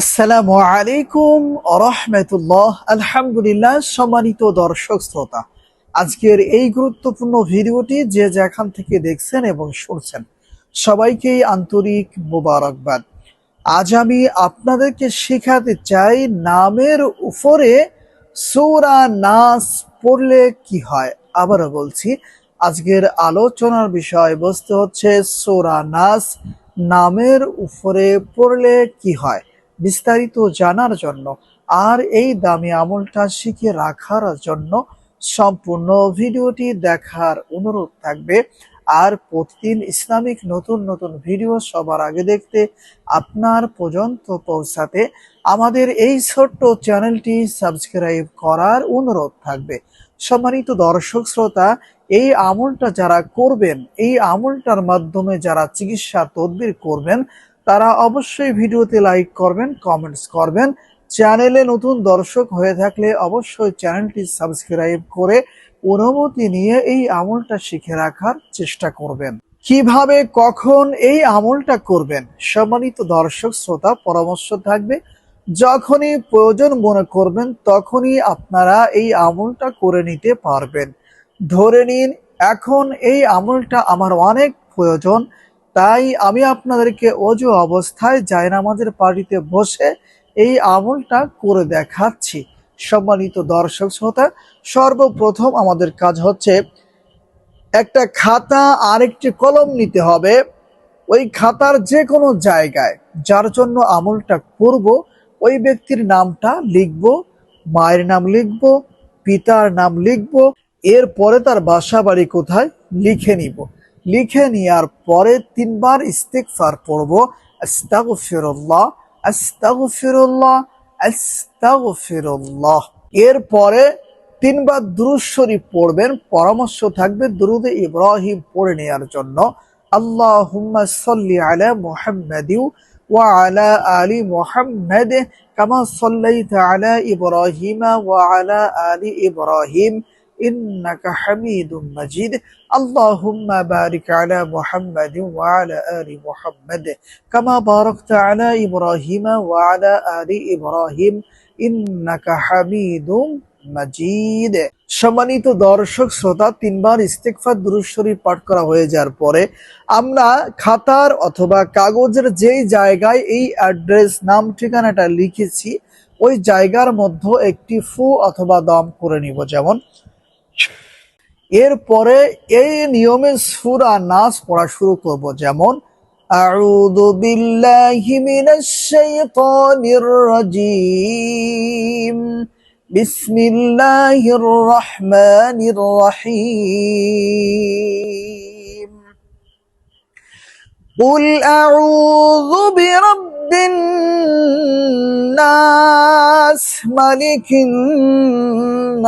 আসসালামু আলাইকুম রহমতুল্লাহ। আলহামদুলিল্লাহ, সম্মানিত দর্শক শ্রোতা, আজকের এই গুরুত্বপূর্ণ ভিডিওটি যে যেখান থেকে দেখছেন এবং শুনছেন, সবাইকেই আন্তরিক মোবারকবাদ। আজ আমি আপনাদেরকে শেখাতে চাই নামের উপরে সৌরা নাস পড়লে কি হয়। আবারও বলছি, আজকের আলোচনার বিষয়বস্তু হচ্ছে সৌরা নাস, নামের উপরে পড়লে কি হয়। বিস্তারিত জানার জন্য আর এই দামি আমলটা শিখে রাখার জন্য সম্পূর্ণ ভিডিওটি দেখার অনুরোধ থাকবে। আর প্রতিদিন ইসলামিক নতুন নতুন ভিডিও সবার আগে দেখতে আপনার পর্যন্ত পৌঁছাতে আমাদের এই ছোট্ট চ্যানেলটি সাবস্ক্রাইব করার অনুরোধ থাকবে। সম্মানিত দর্শক শ্রোতা, এই আমলটা যারা করবেন, এই আমলটার মাধ্যমে যারা চিকিৎসা তদবির করবেন তারা অবশ্যই ভিডিওতে লাইক করবেন কমেন্টস করবেন। চ্যানেলে নতুন দর্শক হয়ে থাকলে অবশ্যই চ্যানেলটি সাবস্ক্রাইব করে অনুমতি নিয়ে এই আমলটা শিখে রাখার চেষ্টা করবেন। কীভাবে, কখন এই আমলটা করবেন? সম্মানিত দর্শক, শ্রোতা, পরামর্শ থাকবে, যখনই প্রয়োজন মনে করবেন, তখনই আপনারা এই আমলটা করে নিতে পারবেন। ধরে নিন, এখন এই আমলটা আমার অনেক প্রয়োজন তাই আমি আপনাদেরকে অজু অবস্থায় জায়নামাজের পার্টিতে বসে এই আমলটা করে দেখাচ্ছি। সম্মানিত দর্শক শ্রোতা, সর্বপ্রথম আমাদের কাজ হচ্ছে একটা খাতা আর একটি কলম নিতে হবে। ওই খাতার যে কোনো জায়গায় যার জন্য আমলটা করব, ওই ব্যক্তির নামটা লিখব, মায়ের নাম লিখব, পিতার নাম লিখব, এরপরে তার বাসা বাড়ি কোথায় লিখে নিব। লিখে নেওয়ার পরে তিনবার ইস্তেকফার পড়ব। আস্তাগফিরুল্লাহ আস্তাগফিরুল্লাহ আস্তাগফিরুল্লাহ। এরপরে তিনবার দুরুদ শরীফ পড়বেন। পরামর্শ থাকবে দুরুদে ইব্রাহিম পড়ে নেওয়ার জন্য। আল্লাহুম্মা সাল্লি আলা মুহাম্মাদিউ ওয়া আলা আলি মুহাম্মাদ, কামা সাল্লাইতা আলা ইব্রাহিমা ওয়া আলা আলি ইব্রাহিম। إنك حميد مجيد اللهم بارك على محمد وعلى آل محمد كما باركت على إبراهيم وعلى آل إبراهيم إنك حميد মাজিদ সম্মানিত দর্শক শ্রোতা তিনবার ইস্তেকফার দুরুদ শরীফ পাঠ করা হয়ে যাওয়ার পরে আমরা খাতার অথবা কাগজের যেই জায়গায় এই অ্যাড্রেস নাম ঠিকানাটা লিখেছি ওই জায়গার মধ্যে একটি ফু অথবা দম করে নিব যেমন এরপরে এই নিয়মে সুরা নাচ পড়া শুরু করব যেমন أعوذ بالله من الشيطان الرجيم بسم الله الرحمن الرحيم قل أعوذ برب الناس ملك الناس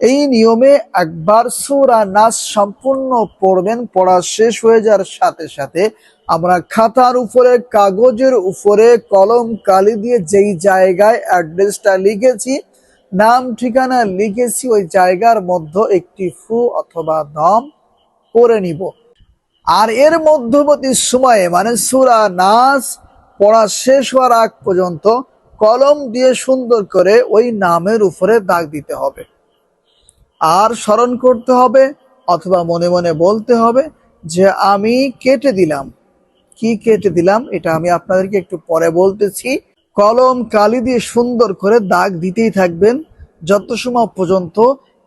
এই নিয়মে একবার সুরা নাচ সম্পূর্ণ পড়বেন, পড়া শেষ হয়ে যাওয়ার সাথে সাথে আমরা খাতার উপরে, কাগজের উপরে, কলম, কালি দিয়ে যেই জায়গায় অ্যাড্রেসটা লিখেছি, নাম, ঠিকানা লিখেছি, ওই জায়গার মধ্যে একটি ফু অথবা দম করে নিব। আর এর মধ্যবর্তী সময়ে মানে সুরা নাচ পড়া শেষ হওয়ার আগ পর্যন্ত, কলম দিয়ে সুন্দর করে ওই নামের উপরে দাগ দিতে হবে। আর স্মরণ করতে হবে অথবা মনে মনে বলতে হবে যে আমি কেটে দিলাম। কি কেটে দিলাম? এটা আমি আপনাদেরকে একটু পরে বলতেছি। কলম কালি দিয়ে সুন্দর করে দাগ দিতেই থাকবেন। যত সময় পর্যন্ত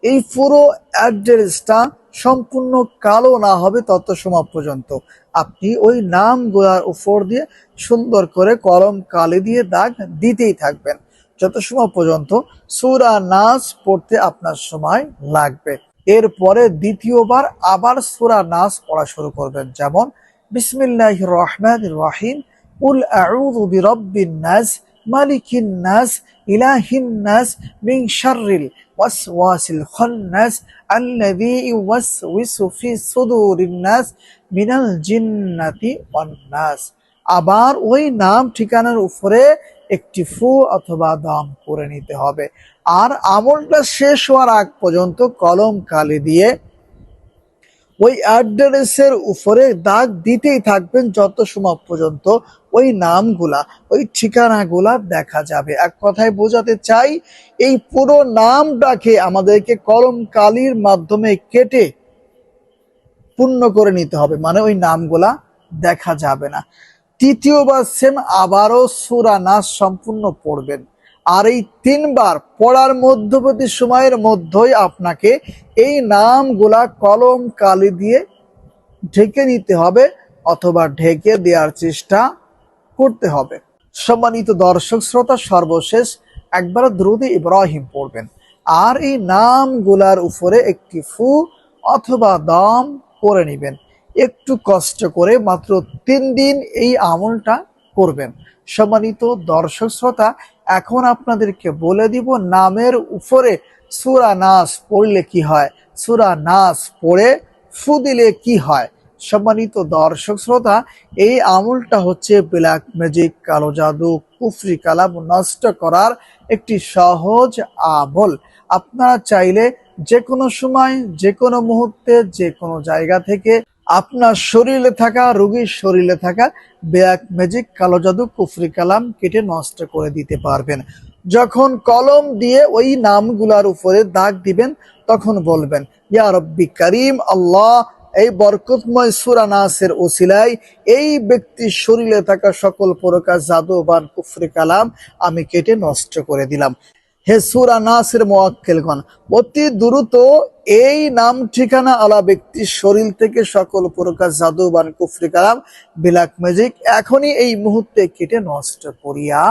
এই পুরো অ্যাড্রেসটা সম্পূর্ণ কালো না হবে, তত সময় পর্যন্ত আপনি ওই নামগুলার উপর দিয়ে সুন্দর করে কলম কালি দিয়ে দাগ দিতেই থাকবেন। যত সময় পর্যন্ত সুরা নাচ পড়তে আপনার সময় লাগবে। এরপরে দ্বিতীয়বার আবার সুরা নাচ পড়া শুরু করবেন। যেমন বিসমিল্লাহ রহমান রহিম, উল আউযু বিরাব্বিন নাস, মালিকিন নাস, ইলাহিন নাস, মিন শাররিল ওয়াসওয়াসিল খান্নাস, আল্লাযী ইউওয়াসউিসু ফি সুদুরিন নাস, মিনাল জিন্নাতি ওয়ান নাস। আবার ওই নাম ঠিকানার উপরে একটি ফু অথবা দাম করে নিতে হবে। আর আমলটা শেষ হওয়ার আগ পর্যন্ত কলম কালি দিয়ে ওই অ্যাড্রেসের উপরে দাগ দিতেই থাকবেন যত সময় পর্যন্ত ওই নামগুলা, ওই ঠিকানাগুলা দেখা যাবে। এক কথায় বোঝাতে চাই, এই পুরো নামটাকে আমাদেরকে কলম কালির মাধ্যমে কেটে পূর্ণ করে নিতে হবে। মানে ওই নামগুলা দেখা যাবে না। তৃতীয়বার সেম আবারও সুরা নাচ সম্পূর্ণ পড়বেন। আর এই তিনবার পড়ার মধ্যবর্তী সময়ের মধ্যেই আপনাকে এই নামগুলা কলম কালি দিয়ে ঢেকে নিতে হবে অথবা ঢেকে দেওয়ার চেষ্টা করতে হবে। সম্মানিত দর্শক শ্রোতা, সর্বশেষ একবার দ্রুতি ইব্রাহিম পড়বেন। আর এই নামগুলার উপরে একটি ফু অথবা দাম করে নেবেন। একটু কষ্ট করে মাত্র তিন দিন এই আমলটা করবেন। সম্মানিত দর্শক শ্রোতা, এখন আপনাদেরকে বলে দিব নামের উপরে সুরা নাস পড়লে কি হয়? সুরা নাস পড়ে ফু দিলে কি হয়? সম্মানিত দর্শক শ্রোতা, এই আমলটা হচ্ছে ব্ল্যাক ম্যাজিক, কালো জাদু, কুফরি কালাম নষ্ট করার একটি সহজ আমল। আপনারা চাইলে যে কোনো সময় যে কোনো মুহূর্তে যে কোনো জায়গা থেকে আপনার শরীরে থাকা, রোগীর শরীরে থাকা, ব্ল্যাক ম্যাজিক, কালো জাদু, কুফরি কালাম কেটে নষ্ট করে দিতে পারবেন। যখন কলম দিয়ে ওই নামগুলার উপরে দাগ দিবেন, তখন বলবেন, ইয়া রব্বি করিম, আল্লাহ, এই বরকতময় সুরা নাসের ওসিলায় এই ব্যক্তির শরীরে থাকা সকল প্রকার জাদুবান কুফরি কালাম আমি কেটে নষ্ট করে দিলাম। হে সুরা নাসের মোয়াক্কেলগণ অতি দ্রুত এই নাম ঠিকানা আলা ব্যক্তির শরীর থেকে সকল প্রকার জাদুবান কুফরি কালাম বিলাক ম্যাজিক এখনই এই মুহূর্তে কেটে নষ্ট করিয়া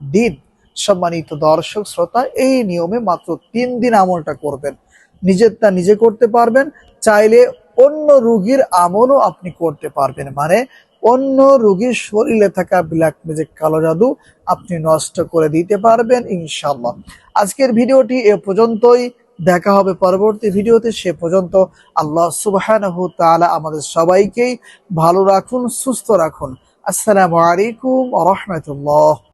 দিন। সম্মানিত দর্শক, শ্রোতা, এই নিয়মে মাত্র তিন দিন আমলটা করবেন। নিজের তা নিজে করতে পারবেন, চাইলে অন্য রুগীর আমলও আপনি করতে পারবেন। মানে অন্য রুগীর শরীরে থাকা ব্ল্যাক ম্যাজিক কালো জাদু আপনি নষ্ট করে দিতে পারবেন ইনশাল্লাহ আজকের ভিডিওটি এ পর্যন্তই। দেখা হবে পরবর্তী ভিডিওতে। সে পর্যন্ত আল্লাহ সুবহানাহু আমাদের সবাইকেই ভালো রাখুন, সুস্থ রাখুন। আসসালামু আলাইকুম রাহমাতুল্লাহ।